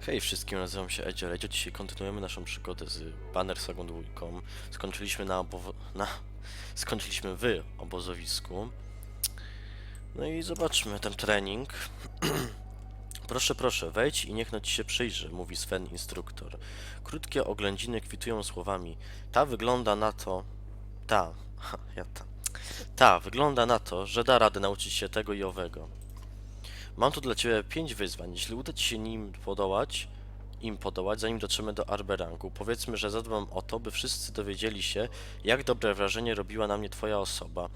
Hej wszystkim, nazywam się Edzio Redzio. Dzisiaj kontynuujemy naszą przygodę z Banner Sagą dwójką. Skończyliśmy na, obowo- na skończyliśmy w obozowisku. No i zobaczmy ten trening. proszę, proszę, wejdź i niech no ci się przyjrzy, mówi Sven instruktor. Krótkie oględziny kwitują słowami. Ta wygląda na to... Ta, ja ta. Ta, wygląda na to, że da radę nauczyć się tego i owego. Mam tu dla Ciebie pięć wyzwań. Jeśli uda Ci się nim podołać, im podołać, zanim dotrzemy do Arberangu, powiedzmy, że zadbam o to, by wszyscy dowiedzieli się, jak dobre wrażenie robiła na mnie Twoja osoba.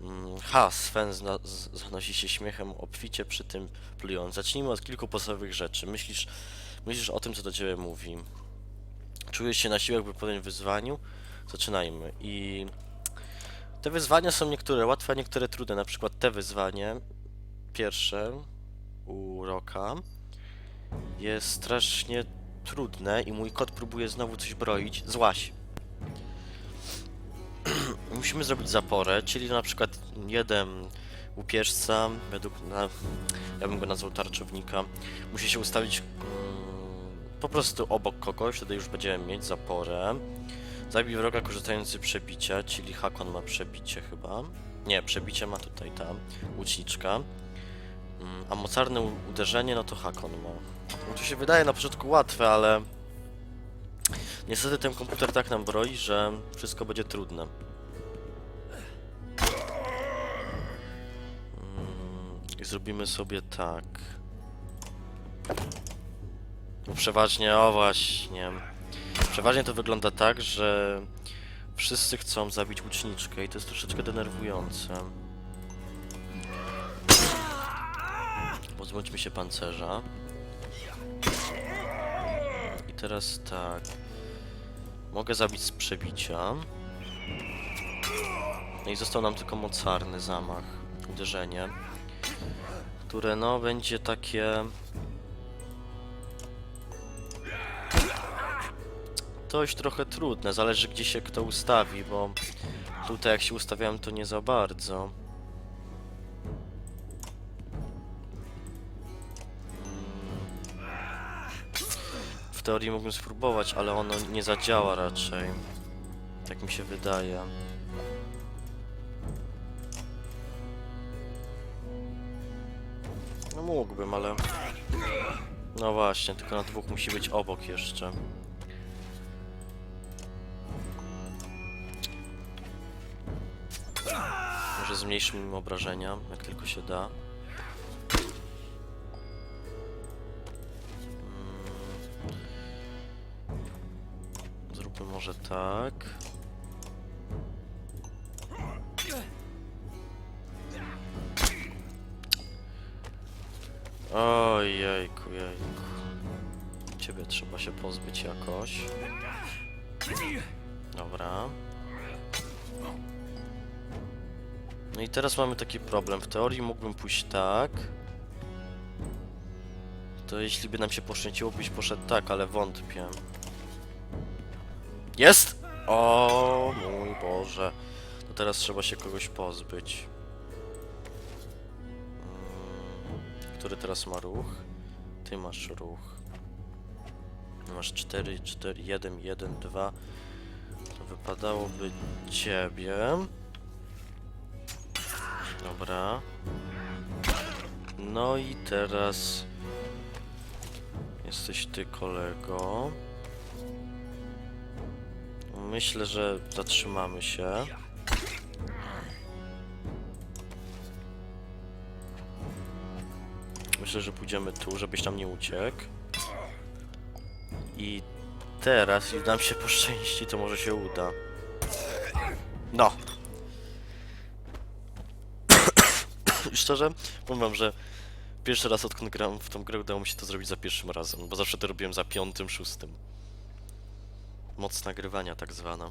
Mm, Ha, Sven zna, zanosi się śmiechem obficie przy tym plując. Zacznijmy od kilku podstawowych rzeczy. Myślisz, myślisz o tym, co do Ciebie mówi. Czujesz się na siłach, by podjąć wyzwaniu? Zaczynajmy. I te wyzwania są niektóre łatwe, a niektóre trudne. Na przykład te wyzwanie pierwsze u Roka jest strasznie trudne i mój kot próbuje znowu coś broić. Złaś. Musimy zrobić zaporę, czyli na przykład jeden łupieżca, według, na, ja bym go nazwał tarczownika, musi się ustawić mm, po prostu obok kogoś, wtedy już będziemy mieć zaporę. Zabij wroga korzystając z przebicia, czyli Hakon ma przebicie chyba. Nie, przebicie ma tutaj ta łuczniczka. Mm, A mocarne uderzenie, no to Hakon ma. No to się wydaje na początku łatwe, ale niestety ten komputer tak nam broi, że wszystko będzie trudne. Mm, I zrobimy sobie tak. No przeważnie, o właśnie. Przeważnie to wygląda tak, że wszyscy chcą zabić łuczniczkę i to jest troszeczkę denerwujące. Pozbądźmy się pancerza. I teraz tak. Mogę zabić z przebicia. No i został nam tylko mocarny zamach. Uderzenie. Które no będzie takie... Dość trochę trudne, zależy gdzie się kto ustawi, bo tutaj jak się ustawiałem to nie za bardzo. W teorii mógłbym spróbować, ale ono nie zadziała raczej. Tak mi się wydaje. No mógłbym, ale... No właśnie, tylko na dwóch musi być obok jeszcze. Może zmniejszymy im obrażenia, jak tylko się da. Może tak. Ojejku, jejku. Ciebie trzeba się pozbyć jakoś. Dobra. No i teraz mamy taki problem. W teorii mógłbym pójść tak. To jeśli by nam się poszczęciło, byś poszedł tak, ale wątpię. Jest! O mój Boże. To teraz trzeba się kogoś pozbyć. Mm, Który teraz ma ruch? Ty masz ruch. Masz 4, 4, 1, 1, 2. To wypadałoby ciebie. Dobra. No i teraz jesteś ty kolego. Myślę, że zatrzymamy się. Myślę, że pójdziemy tu, żebyś tam nie uciekł. I teraz, jeśli nam się poszczęści, to może się uda. No, szczerze, powiem wam, że pierwszy raz odkąd gram w tą grę udało mi się to zrobić za pierwszym razem, bo zawsze to robiłem za piątym, szóstym. Moc nagrywania tak zwana.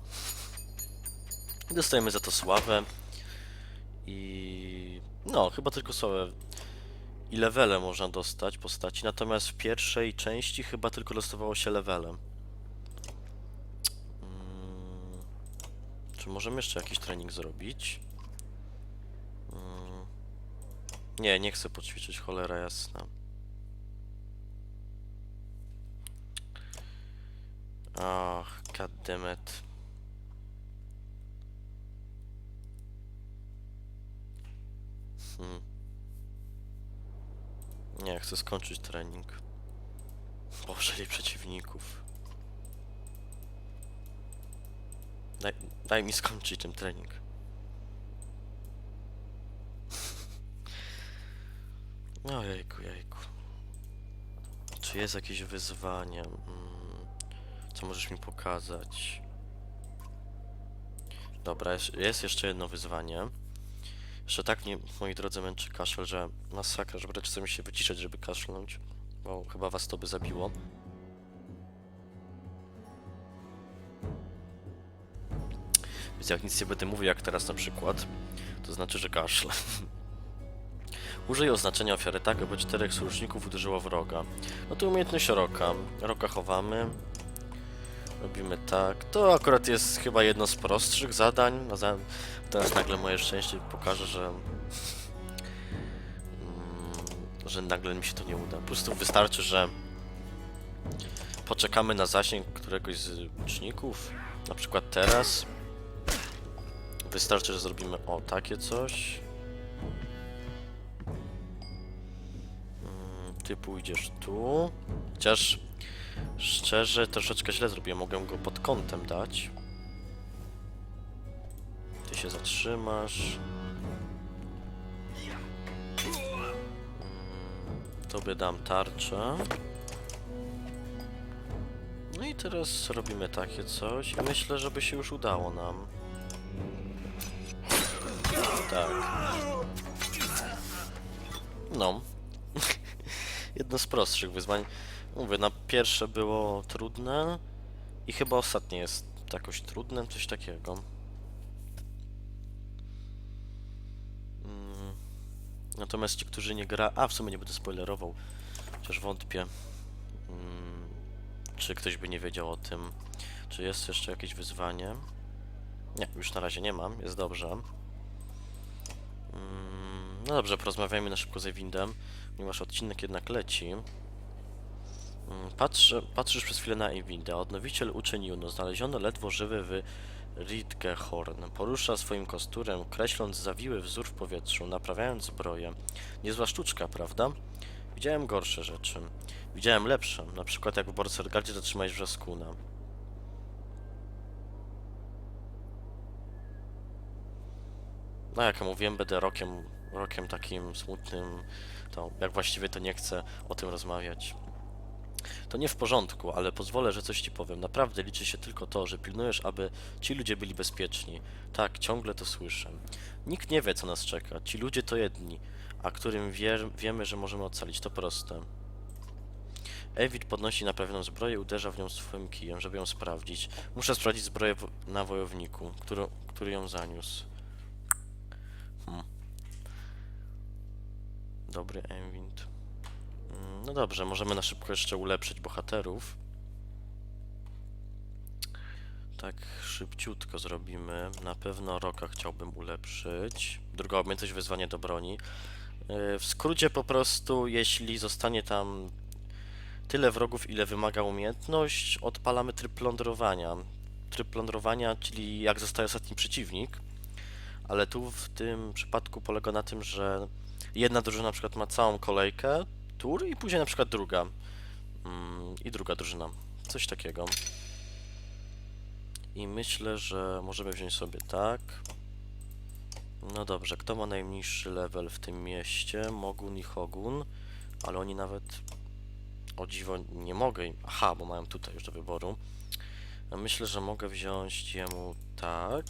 Dostajemy za to sławę. I... no, chyba tylko sławę. I levele można dostać postaci, natomiast w pierwszej części chyba tylko dostawało się levele. Mm. Czy możemy jeszcze jakiś trening zrobić? Mm. Nie, nie chcę poćwiczyć, cholera jasna. Ach, goddammit. Hmm. Nie, chcę skończyć trening. Ile przeciwników. Daj, daj mi skończyć ten trening. No jejku, jejku. Czy jest jakieś wyzwanie? Mm, możesz mi pokazać? Dobra, jest, jest jeszcze jedno wyzwanie. Jeszcze tak mnie, moi drodzy, męczy kaszel, że masakra, że wręcz chce mi się wyciszać, żeby kaszlnąć. Bo chyba was to by zabiło. Więc jak nic nie będę mówił, jak teraz na przykład, to znaczy, że kaszle. Użyj oznaczenia ofiary tak, aby czterech sojuszników uderzyło wroga. No to umiejętność Roka. Roka chowamy. Robimy tak. To akurat jest chyba jedno z prostszych zadań. No Teraz nagle moje szczęście pokaże, że... mm, że nagle mi się to nie uda. Po prostu wystarczy, że poczekamy na zasięg któregoś z łuczników. Na przykład teraz. Wystarczy, że zrobimy o takie coś. Mm, Ty pójdziesz tu. Chociaż szczerze troszeczkę źle zrobiłem. Mogę go pod kątem dać. Ty się zatrzymasz. Tobie dam tarczę. No i teraz robimy takie coś i myślę, żeby się już udało nam. Tak. No. Jedno z prostszych wyzwań. Mówię, na pierwsze było trudne i chyba ostatnie jest jakoś trudne, coś takiego. Mm. Natomiast ci, którzy nie gra... A, w sumie nie będę spoilerował, chociaż wątpię. Mm. Czy ktoś by nie wiedział o tym. Czy jest jeszcze jakieś wyzwanie? Nie, już na razie nie mam, jest dobrze. Mm, No dobrze, porozmawiajmy na szybko z Ewindem, ponieważ odcinek jednak leci. Patrz, patrzysz przez chwilę na Ewinda. Odnowiciel uczeń Juno, znaleziono ledwo żywy w Ridgehorn. Porusza swoim kosturem, kreśląc zawiły wzór w powietrzu, naprawiając zbroję. Niezła sztuczka, prawda? Widziałem gorsze rzeczy. Widziałem lepsze, na przykład jak w Borcergardzie zatrzymałeś wrzaskuna. No jak mówiłem, będę rokiem, rokiem takim smutnym, to jak właściwie to nie chcę o tym rozmawiać. To nie w porządku, ale pozwolę, że coś ci powiem. Naprawdę liczy się tylko to, że pilnujesz, aby ci ludzie byli bezpieczni. Tak, ciągle to słyszę. Nikt nie wie, co nas czeka. Ci ludzie to jedni, a którym wie, wiemy, że możemy ocalić. To proste. Evid podnosi naprawioną zbroję i uderza w nią swoim kijem, żeby ją sprawdzić. Muszę sprawdzić zbroję na wojowniku, który, który ją zaniósł. Hmm. Dobry Enwind. No dobrze, możemy na szybko jeszcze ulepszyć bohaterów. Tak szybciutko zrobimy. Na pewno Roka chciałbym ulepszyć. Druga umiejętność wyzwanie do broni. Yy, W skrócie po prostu, jeśli zostanie tam tyle wrogów, ile wymaga umiejętność, odpalamy tryb plądrowania. Tryb plądrowania, czyli jak zostaje ostatni przeciwnik. Ale tu w tym przypadku polega na tym, że jedna drużyna na przykład ma całą kolejkę, tur i później na przykład druga. Mm, I druga drużyna. Coś takiego. I myślę, że możemy wziąć sobie tak. No dobrze, kto ma najniższy level w tym mieście? Mogun i Hogun, ale oni nawet o dziwo nie mogę. Aha, bo mają tutaj już do wyboru. Myślę, że mogę wziąć jemu tak.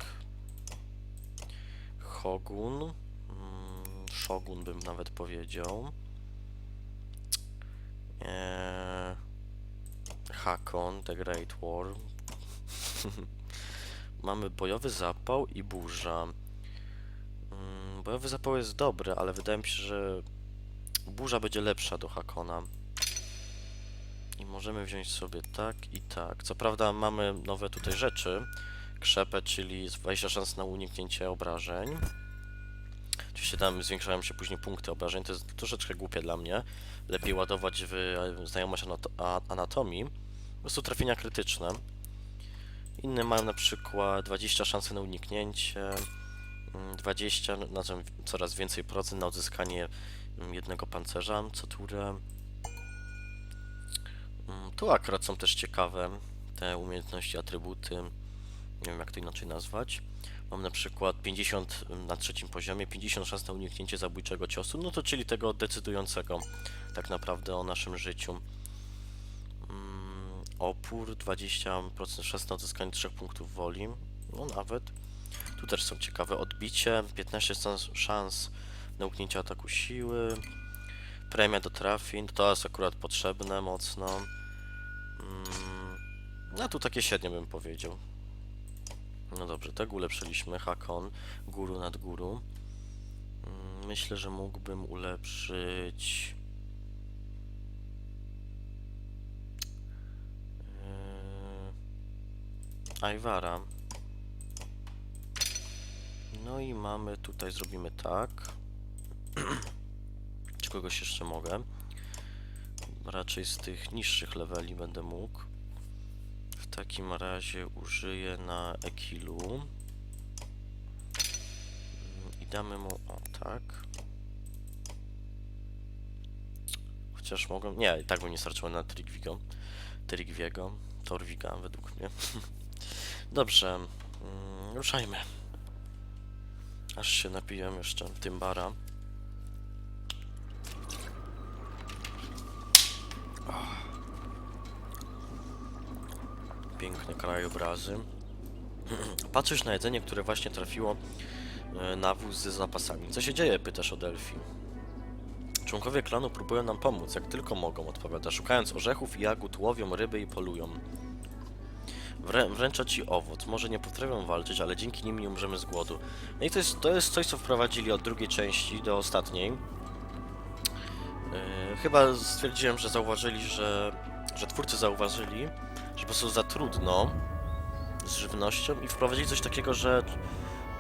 Hogun. Mm, Shogun bym nawet powiedział. Eee, Hakon, The Great War. Mamy bojowy zapał i burza. Mm, bojowy zapał jest dobry, ale wydaje mi się, że burza będzie lepsza do Hakona. I możemy wziąć sobie tak i tak. Co prawda mamy nowe tutaj rzeczy. Krzepę, czyli 20 szans na uniknięcie obrażeń. Oczywiście tam zwiększają się później punkty obrażeń, to jest troszeczkę głupie dla mnie. Lepiej ładować w e, znajomość anatomii. Po prostu trafienia krytyczne. Inne mają na przykład 20 szansy na uniknięcie, mm, 20, znaczy coraz więcej procent na odzyskanie mm, jednego pancerza co turę. Mm, Tu akurat są też ciekawe te umiejętności, atrybuty, nie wiem jak to inaczej nazwać. Mam na przykład 50 na trzecim poziomie, 50 szans na uniknięcie zabójczego ciosu, no to czyli tego decydującego tak naprawdę o naszym życiu. Mm, opór 20% szans na odzyskanie 3 punktów woli, no nawet. Tu też są ciekawe odbicie, 15 szans- szans na uniknięcie ataku siły, premia do trafień, to jest akurat potrzebne mocno. Mm, no tu takie średnie bym powiedział. No dobrze, tego ulepszyliśmy. Hakon, guru nad guru. Mm, Myślę, że mógłbym ulepszyć. Yy, Ajwara. No i mamy tutaj, zrobimy tak. Czy kogoś jeszcze mogę? Raczej z tych niższych leveli będę mógł. Takim razie użyję na Ekilu. I damy mu. O, tak. Chociaż mogą. Nie, i tak by nie starczyło na Trigvigo. Trigviego. Torwiga, według mnie. Dobrze. Mm, ruszajmy. Aż się napiję jeszcze Tymbara. Piękne krajobrazy. Patrzysz na jedzenie, które właśnie trafiło e, na wóz z zapasami. Co się dzieje? Pytasz o Delphi. Członkowie klanu próbują nam pomóc, jak tylko mogą, odpowiada. Szukając orzechów i jagód, łowią ryby i polują. Wrę wręcza ci owoc. Może nie potrafią walczyć, ale dzięki nim nie umrzemy z głodu. No i to jest, to jest coś, co wprowadzili od drugiej części do ostatniej. Yy, chyba stwierdziłem, że zauważyli, że, że twórcy zauważyli, prostu za trudno z żywnością i wprowadzili coś takiego, że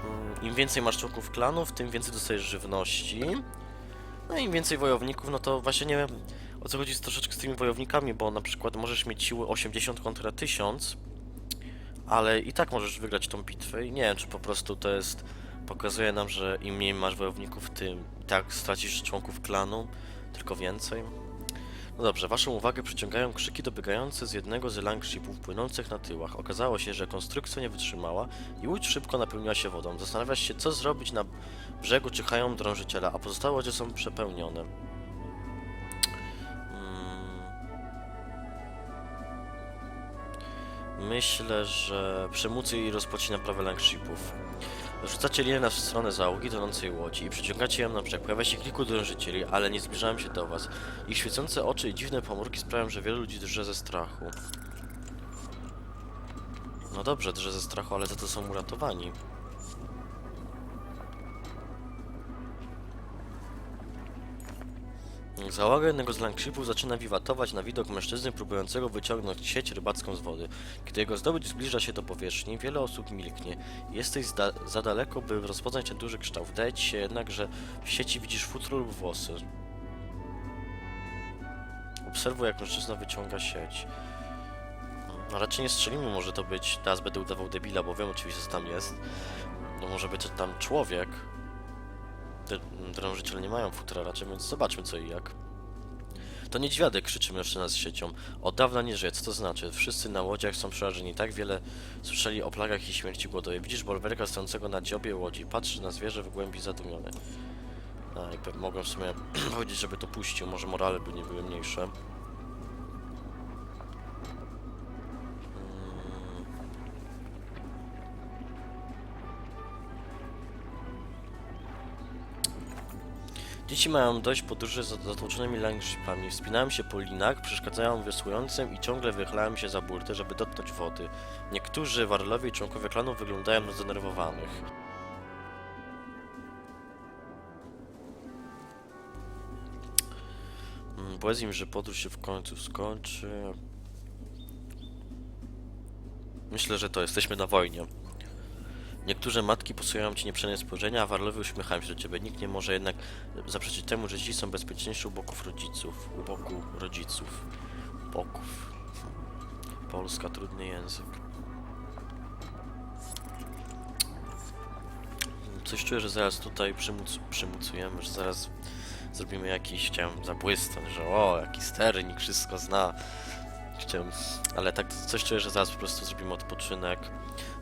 mm, im więcej masz członków klanów, tym więcej dostajesz żywności. No i im więcej wojowników, no to właśnie nie wiem o co chodzi z troszeczkę z tymi wojownikami, bo na przykład możesz mieć siły 80 kontra 1000, ale i tak możesz wygrać tą bitwę i nie wiem, czy po prostu to jest, pokazuje nam, że im mniej masz wojowników, tym tak stracisz członków klanu, tylko więcej. No dobrze, waszą uwagę przyciągają krzyki dobiegające z jednego z langshipów płynących na tyłach. Okazało się, że konstrukcja nie wytrzymała i łódź szybko napełniła się wodą. Zastanawiasz się, co zrobić na brzegu, czyhają drążyciela, a pozostałe łodzie są przepełnione. Mm. Myślę, że przemucy i rozpocznie naprawę langshipów. Rzucacie linę w stronę załogi tonącej łodzi i przyciągacie ją na brzeg. Pojawia się kilku drążycieli, ale nie zbliżają się do was. Ich świecące oczy i dziwne pomrówki sprawiają, że wielu ludzi drże ze strachu. No dobrze, drże ze strachu, ale za to są uratowani. Załoga jednego z langshipów zaczyna wiwatować na widok mężczyzny próbującego wyciągnąć sieć rybacką z wody. Kiedy jego zdobycz zbliża się do powierzchni, wiele osób milknie. Jesteś za daleko, by rozpoznać ten duży kształt. Wydaje ci się jednak, że w sieci widzisz futro lub włosy. Obserwuj, jak mężczyzna wyciąga sieć. No, raczej nie strzelimy, może to być. Teraz będę udawał debila, bo wiem oczywiście, co tam jest. No może być tam człowiek. Te drążyciele nie mają futra raczej, więc zobaczmy co i jak. To niedźwiadek, krzyczy mężczyzna z siecią. Od dawna nie żyje, co to znaczy? Wszyscy na łodziach są przerażeni. Tak wiele słyszeli o plagach i śmierci głodowej. Widzisz bolwerka stojącego na dziobie łodzi. Patrzy na zwierzę w głębi zadumiony. A, pe- mogłem w sumie powiedzieć, żeby to puścił. Może morale by nie były mniejsze. Dzieci mają dość podróży z zatłoczonymi langshipami. Wspinają się po linach, przeszkadzają wiosłującym i ciągle wychylają się za burtę, żeby dotknąć wody. Niektórzy warlowie i członkowie klanu wyglądają na zdenerwowanych. Mm, Powiedz im, że podróż się w końcu skończy. Myślę, że to jesteśmy na wojnie. Niektóre matki posyłają ci nieprzejne spojrzenia, a warlowie uśmiechają się do ciebie. Nikt nie może jednak zaprzeczyć temu, że dzieci są bezpieczniejsze u boków rodziców. U boku rodziców. Boków. Polska, trudny język. Coś czuję, że zaraz tutaj przymuc przymucujemy, że zaraz zrobimy jakiś, chciałem zabłysnąć, że o, jaki sternik, wszystko zna. Chciałem, ale tak coś czuję, że zaraz po prostu zrobimy odpoczynek.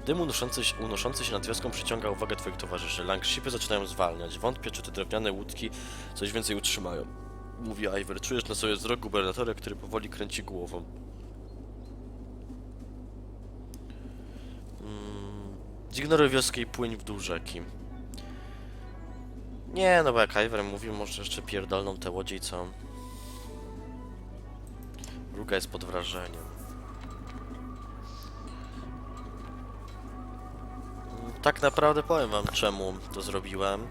Dym unoszący, się- unoszący się nad wioską przyciąga uwagę twoich towarzyszy. Langshipy zaczynają zwalniać. Wątpię, czy te drewniane łódki coś więcej utrzymają. Mówi Iver. Czujesz na sobie wzrok gubernatora, który powoli kręci głową. Mm, Zignoruj wioskę i płyń w dół rzeki. Nie, no bo jak Iver mówił, może jeszcze pierdolną te łodzie i co? Druga jest pod wrażeniem. Tak naprawdę powiem wam czemu to zrobiłem.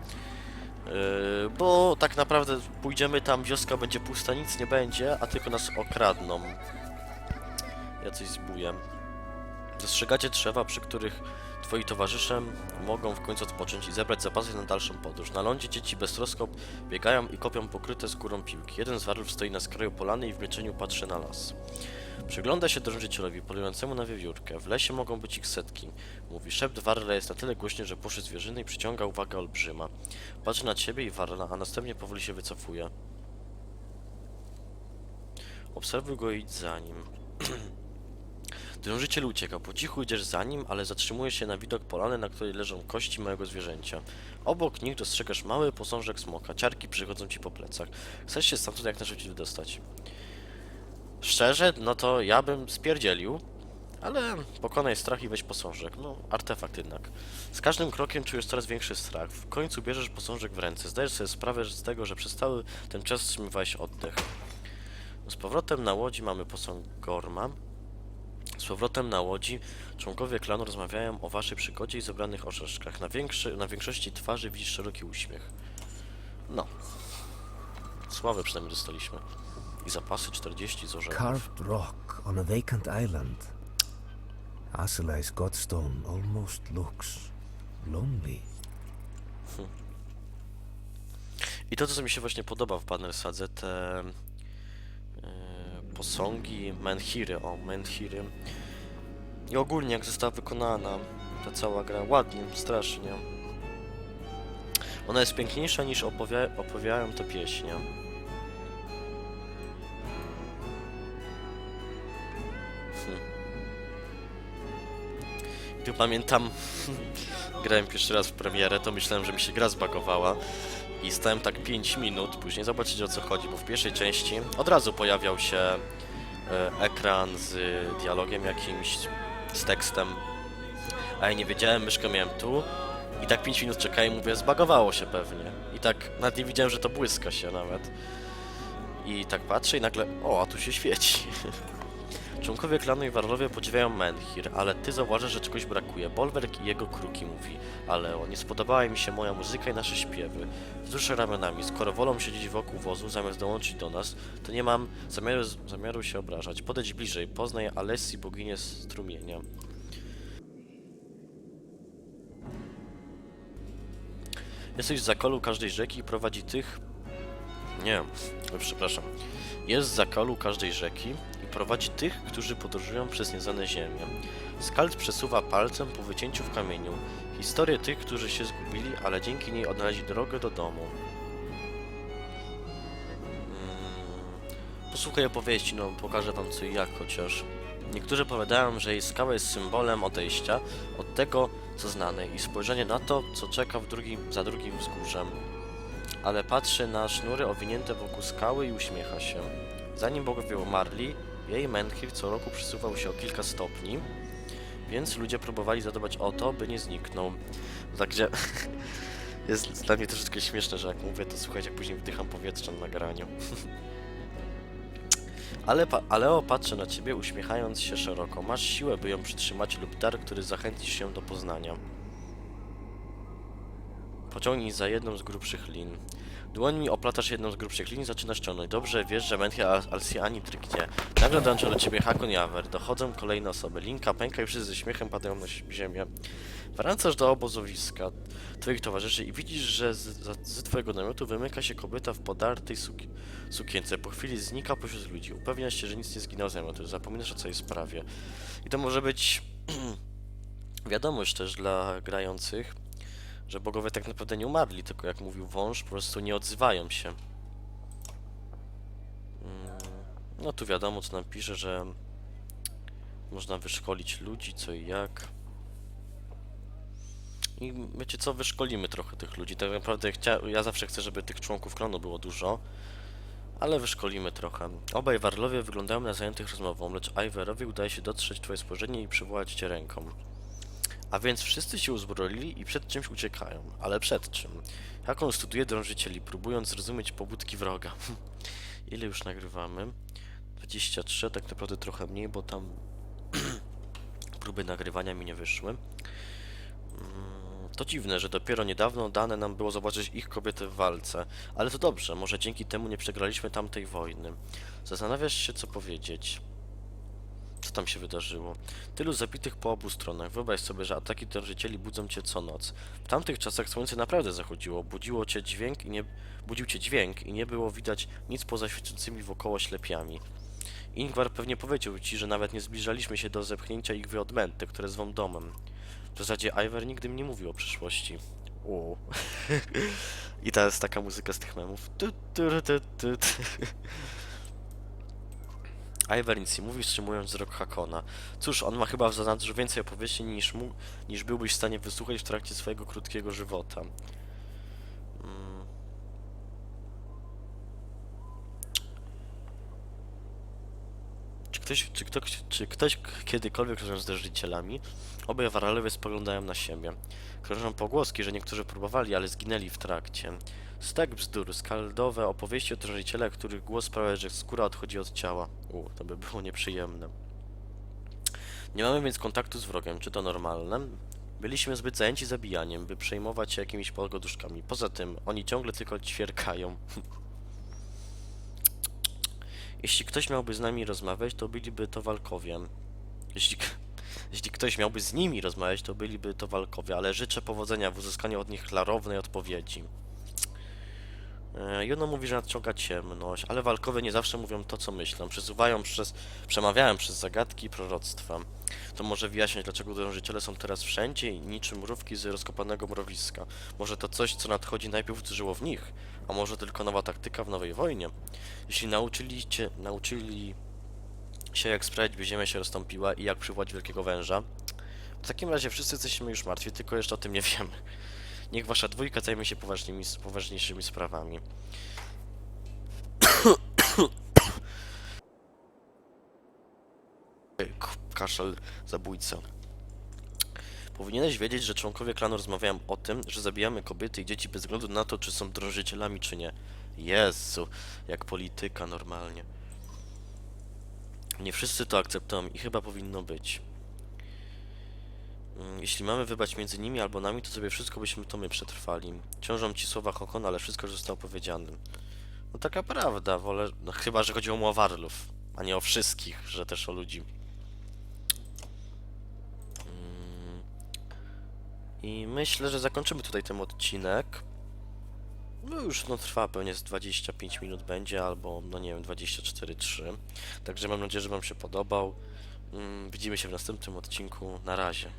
Yy, bo tak naprawdę pójdziemy tam, wioska będzie pusta, nic nie będzie, a tylko nas okradną. Jacyś zbójem. Dostrzegacie drzewa, przy których twoi towarzysze mogą w końcu odpocząć i zebrać zapasy na dalszą podróż. Na lądzie dzieci beztrosko biegają i kopią pokryte skórą piłki. Jeden z warów stoi na skraju polany i w milczeniu patrzy na las. Przygląda się drążycielowi polującemu na wiewiórkę. W lesie mogą być ich setki. Mówi, szept warla jest na tyle głośny, że puszy zwierzyny i przyciąga uwagę olbrzyma. Patrzy na ciebie i warla, a następnie powoli się wycofuje. Obserwuj go i idź za nim. Drążyciel ucieka. Po cichu idziesz za nim, ale zatrzymuje się na widok polany, na której leżą kości małego zwierzęcia. Obok nich dostrzegasz mały posążek smoka. Ciarki przychodzą ci po plecach. Chcesz się stamtąd jak najszybciej wydostać. Szczerze, no to ja bym spierdzielił, ale pokonaj strach i weź posążek. No, artefakt jednak. Z każdym krokiem czujesz coraz większy strach. W końcu bierzesz posążek w ręce. Zdajesz sobie sprawę z tego, że przez cały ten czas wstrzymywałeś oddech. Z powrotem na łodzi mamy posąg Gorma. Z powrotem na łodzi członkowie klanu rozmawiają o waszej przygodzie i zebranych orzeszkach. Na, większy, na większości twarzy widzisz szeroki uśmiech. No. Sławę przynajmniej dostaliśmy. I zapasy 40 z. Carved rock on a vacant island. Asilai's godstone almost looks lonely. I to, co mi się właśnie podoba w Bannersadze, te e, posągi Menhiry, o Menhiry. I ogólnie jak została wykonana ta cała gra, ładnie, strasznie. Ona jest piękniejsza niż opowia opowiadają te pieśnie. Tu pamiętam, grałem pierwszy raz w premierę, to myślałem, że mi się gra zbagowała. I stałem tak 5 minut, później zobaczyć o co chodzi, bo w pierwszej części od razu pojawiał się e, ekran z dialogiem jakimś, z tekstem, a ja nie wiedziałem, myszkę miałem tu i tak 5 minut czekałem i mówię, zbagowało się pewnie. I tak nawet nie widziałem, że to błyska się nawet. I tak patrzę i nagle, o, a tu się świeci. Członkowie klanu i warlowie podziwiają Menhir, ale ty zauważasz, że czegoś brakuje. Bolwerk i jego kruki mówi, ale o, nie spodobała mi się moja muzyka i nasze śpiewy. Wzruszę ramionami, skoro wolą siedzieć wokół wozu zamiast dołączyć do nas, to nie mam zamiaru, zamiaru się obrażać. Podejdź bliżej, poznaj Alessi, boginię strumienia. Jesteś w zakolu każdej rzeki i prowadzi tych... Nie, przepraszam. Jest w zakolu każdej rzeki prowadzi tych, którzy podróżują przez nieznane ziemie. Skald przesuwa palcem po wycięciu w kamieniu historię tych, którzy się zgubili, ale dzięki niej odnaleźli drogę do domu. Mm, Posłuchaj opowieści, no pokażę wam co i jak chociaż. Niektórzy powiadają, że jej skała jest symbolem odejścia od tego, co znane i spojrzenie na to, co czeka w drugim, za drugim wzgórzem. Ale patrzy na sznury owinięte wokół skały i uśmiecha się. Zanim bogowie umarli, jej Menhir co roku przesuwał się o kilka stopni, więc ludzie próbowali zadbać o to, by nie zniknął. Także jest dla mnie troszeczkę śmieszne, że jak mówię, to słuchajcie, jak później wdycham powietrze na nagraniu. Ale, pa- Aleo patrzy na ciebie, uśmiechając się szeroko. Masz siłę, by ją przytrzymać lub dar, który zachęci się do poznania. Pociągnij za jedną z grubszych lin. Dłońmi oplatasz jedną z grubszych linii, zaczynasz ciągnąć. Dobrze wiesz, że Menhir, Al- Alciani, gdzie. Nagle dołączą do ciebie Hakon i Aver. Dochodzą kolejne osoby. Linka pęka i wszyscy ze śmiechem padają na ziemię. Wracasz do obozowiska twoich towarzyszy i widzisz, że z, za- z twojego namiotu wymyka się kobieta w podartej suki sukience. Po chwili znika pośród ludzi. Upewniasz się, że nic nie zginęło z namiotu. Zapominasz o całej sprawie. I to może być wiadomość też dla grających, że bogowie tak naprawdę nie umarli, tylko jak mówił wąż, po prostu nie odzywają się. Mm, No tu wiadomo, co nam pisze, że można wyszkolić ludzi, co i jak. I wiecie co, wyszkolimy trochę tych ludzi. Tak naprawdę ja zawsze chcę, żeby tych członków klanu było dużo, ale wyszkolimy trochę. Obaj Warlowie wyglądają na zajętych rozmową, lecz Iverowi udaje się dotrzeć twoje spojrzenie i przywołać cię ręką. A więc wszyscy się uzbroili i przed czymś uciekają. Ale przed czym? Jak on studuje drążycieli, próbując zrozumieć pobudki wroga. Ile już nagrywamy? 23, tak naprawdę trochę mniej, bo tam próby nagrywania mi nie wyszły. Mm, To dziwne, że dopiero niedawno dane nam było zobaczyć ich kobiety w walce, ale to dobrze, może dzięki temu nie przegraliśmy tamtej wojny. Zastanawiasz się, co powiedzieć. Co tam się wydarzyło? Tylu zabitych po obu stronach. Wyobraź sobie, że ataki drżycieli budzą cię co noc. W tamtych czasach słońce naprawdę zachodziło, budziło cię dźwięk i nie... budził cię dźwięk i nie było widać nic poza świecącymi wokoło ślepiami. Ingvar pewnie powiedział ci, że nawet nie zbliżaliśmy się do zepchnięcia ich w odmęty, które zwą domem. W zasadzie Iver nigdy mi nie mówił o przyszłości. U. I to jest taka muzyka z tych memów. Tu, tu, tu, tu, tu. Iver nic nie mówi, wstrzymując wzrok Hakona. Cóż, on ma chyba w zanadrzu więcej opowieści niż, mu, niż byłbyś w stanie wysłuchać w trakcie swojego krótkiego żywota. Ktoś, czy, ktoś, czy ktoś kiedykolwiek rozmawiał z drżycielami? Obaj waralowie spoglądają na siebie. Krążą pogłoski, że niektórzy próbowali, ale zginęli w trakcie. Stek bzdur, skaldowe opowieści o drżycielach, których głos sprawia, że skóra odchodzi od ciała. U, to by było nieprzyjemne. Nie mamy więc kontaktu z wrogiem, czy to normalne? Byliśmy zbyt zajęci zabijaniem, by przejmować się jakimiś pogoduszkami. Poza tym, oni ciągle tylko ćwierkają. Jeśli ktoś miałby z nami rozmawiać, to byliby to walkowie. Jeśli, jeśli ktoś miałby z nimi rozmawiać, to byliby to walkowie, ale życzę powodzenia w uzyskaniu od nich klarownej odpowiedzi. E, Juno mówi, że nadciąga ciemność, ale walkowie nie zawsze mówią to, co myślą. Przesuwają przez, przemawiają przez zagadki i proroctwa. To może wyjaśniać, dlaczego drążyciele są teraz wszędzie i niczym mrówki z rozkopanego mrowiska. Może to coś, co nadchodzi najpierw uderzyło w nich, a może tylko nowa taktyka w nowej wojnie. Jeśli nauczyli cię, nauczyli się, jak sprawić, by ziemia się rozstąpiła i jak przywołać wielkiego węża, w takim razie wszyscy jesteśmy już martwi, tylko jeszcze o tym nie wiemy. Niech wasza dwójka zajmie się poważnymi, poważniejszymi sprawami. Kaszel, zabójca. Powinieneś wiedzieć, że członkowie klanu rozmawiają o tym, że zabijamy kobiety i dzieci bez względu na to, czy są drążycielami, czy nie. Jezu, jak polityka normalnie. Nie wszyscy to akceptują i chyba powinno być. Mm, Jeśli mamy wybrać między nimi albo nami, to sobie wszystko byśmy to my przetrwali. Ciążą ci słowa Hokona, ale wszystko już zostało powiedziane. No taka prawda, wolę... No chyba, że chodziło o Warlów, a nie o wszystkich, że też o ludzi. Mm. I myślę, że zakończymy tutaj ten odcinek. No już no trwa pewnie z 25 minut będzie, albo no nie wiem, 24-3. Także mam nadzieję, że Wam się podobał. Mm, Widzimy się w następnym odcinku. Na razie.